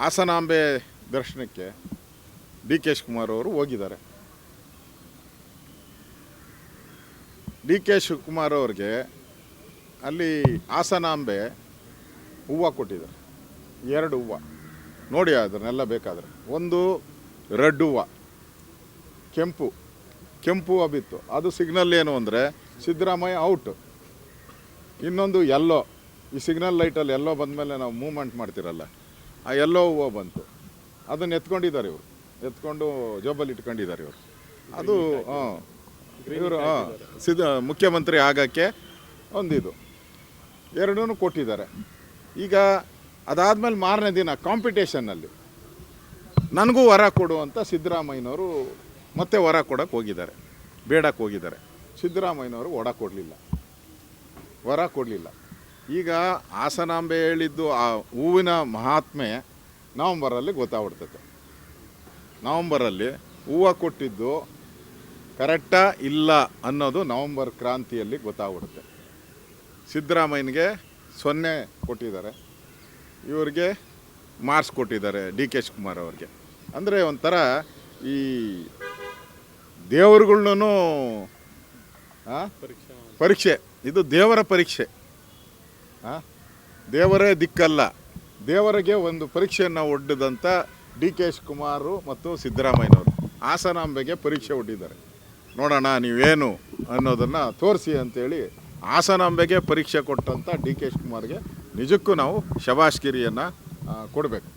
ಹಾಸನಾಂಬೆ ದರ್ಶನಕ್ಕೆ D K Shivakumar ಅವರು ಹೋಗಿದ್ದಾರೆ. ಡಿ ಕೆ ಶಿವಕುಮಾರ್ ಅವ್ರಿಗೆ ಅಲ್ಲಿ ಹಾಸನಾಂಬೆ ಹೂವು ಕೊಟ್ಟಿದ್ದಾರೆ. ಎರಡು ಹೂವು. ನೋಡಿ ಅದನ್ನೆಲ್ಲ ಬೇಕಾದರೆ. ಒಂದು ರೆಡ್ ಹೂವು. ಕೆಂಪು. ಕೆಂಪು ಹೂವು ಬಿತ್ತು. ಅದು ಸಿಗ್ನಲ್ ಏನು ಅಂದರೆ ಸಿದ್ದರಾಮಯ್ಯ ಔಟ್. ಇನ್ನೊಂದು ಎಲ್ಲೋ ಈ ಸಿಗ್ನಲ್ ಲೈಟಲ್ಲಿ ಎಲ್ಲೋ ಬಂದಮೇಲೆ ನಾವು ಮೂಮೆಂಟ್ ಮಾಡ್ತಿರಲ್ಲ. ಆ ಎಲ್ಲೋ ಹೂವು ಬಂತು. ಅದನ್ನು ಎತ್ಕೊಂಡಿದ್ದಾರೆ ಇವರು. ಎತ್ಕೊಂಡು ಜೋಬಲ್ಲಿ ಇಟ್ಕೊಂಡಿದ್ದಾರೆ ಇವರು. ಅದು ಹಾಂ ಇವರು ಹಾಂ ಸಿದ್ಧ ಮುಖ್ಯಮಂತ್ರಿ ಆಗೋಕ್ಕೆ ಒಂದಿದು. ಎರಡೂ ಕೊಟ್ಟಿದ್ದಾರೆ. ಈಗ ಅದಾದಮೇಲೆ ಮಾರನೇ ದಿನ ಕಾಂಪಿಟೇಷನ್ನಲ್ಲಿ ನನಗೂ ವರ ಕೊಡು ಅಂತ ಸಿದ್ದರಾಮಯ್ಯನವರು ಮತ್ತೆ ವರ ಕೊಡೋಕ್ಕೆ ಹೋಗಿದ್ದಾರೆ. ಬೇಡಕ್ಕೆ ಹೋಗಿದ್ದಾರೆ. ಸಿದ್ದರಾಮಯ್ಯನವರು ಒಡ ಕೊಡಲಿಲ್ಲ. ವರ ಕೊಡಲಿಲ್ಲ. ಈಗ ಹಾಸನಾಂಬೆ ಹೇಳಿದ್ದು ಆ ಹೂವಿನ ಮಹಾತ್ಮೆ ನವಂಬರಲ್ಲಿ ಗೊತ್ತಾಗ್ಬಿಡ್ತದೆ ನವಂಬರಲ್ಲಿ ಹೂವು ಕೊಟ್ಟಿದ್ದು ಕರೆಕ್ಟಾ ಇಲ್ಲ ಅನ್ನೋದು ನವಂಬರ್ ಕ್ರಾಂತಿಯಲ್ಲಿ ಗೊತ್ತಾಗ್ಬಿಡುತ್ತೆ. ಸಿದ್ದರಾಮಯ್ಯನಿಗೆ ಸೊನ್ನೆ ಕೊಟ್ಟಿದ್ದಾರೆ. ಇವರಿಗೆ ಮಾರ್ಕ್ಸ್ ಕೊಟ್ಟಿದ್ದಾರೆ ಡಿ ಕೆ ಶಿವಕುಮಾರ್ ಅವ್ರಿಗೆ. ಅಂದರೆ ಒಂಥರ ಈ ದೇವರುಗಳ್ನೂ ಪರೀಕ್ಷೆ. ಇದು ದೇವರ ಪರೀಕ್ಷೆ? ದೇವರೇ ದಿಕ್ಕಲ್ಲ. ದೇವರಿಗೆ ಒಂದು ಪರೀಕ್ಷೆಯನ್ನು ಒಡ್ಡಿದಂಥ ಡಿ ಕೆ ಕುಮಾರು ಮತ್ತು ಸಿದ್ದರಾಮಯ್ಯನವರು ಹಾಸನಾಂಬೆಗೆ ಪರೀಕ್ಷೆ ಒಡ್ಡಿದ್ದಾರೆ. ನೋಡೋಣ ನೀವೇನು ಅನ್ನೋದನ್ನು ತೋರಿಸಿ ಅಂತೇಳಿ ಹಾಸನಾಂಬೆಗೆ ಪರೀಕ್ಷೆ ಕೊಟ್ಟಂಥ ಡಿ ಕೆ ಶಿವಕುಮಾರ್ಗೆ ನಿಜಕ್ಕೂ ನಾವು ಶಬಾಷ್ಗಿರಿಯನ್ನು ಕೊಡಬೇಕು.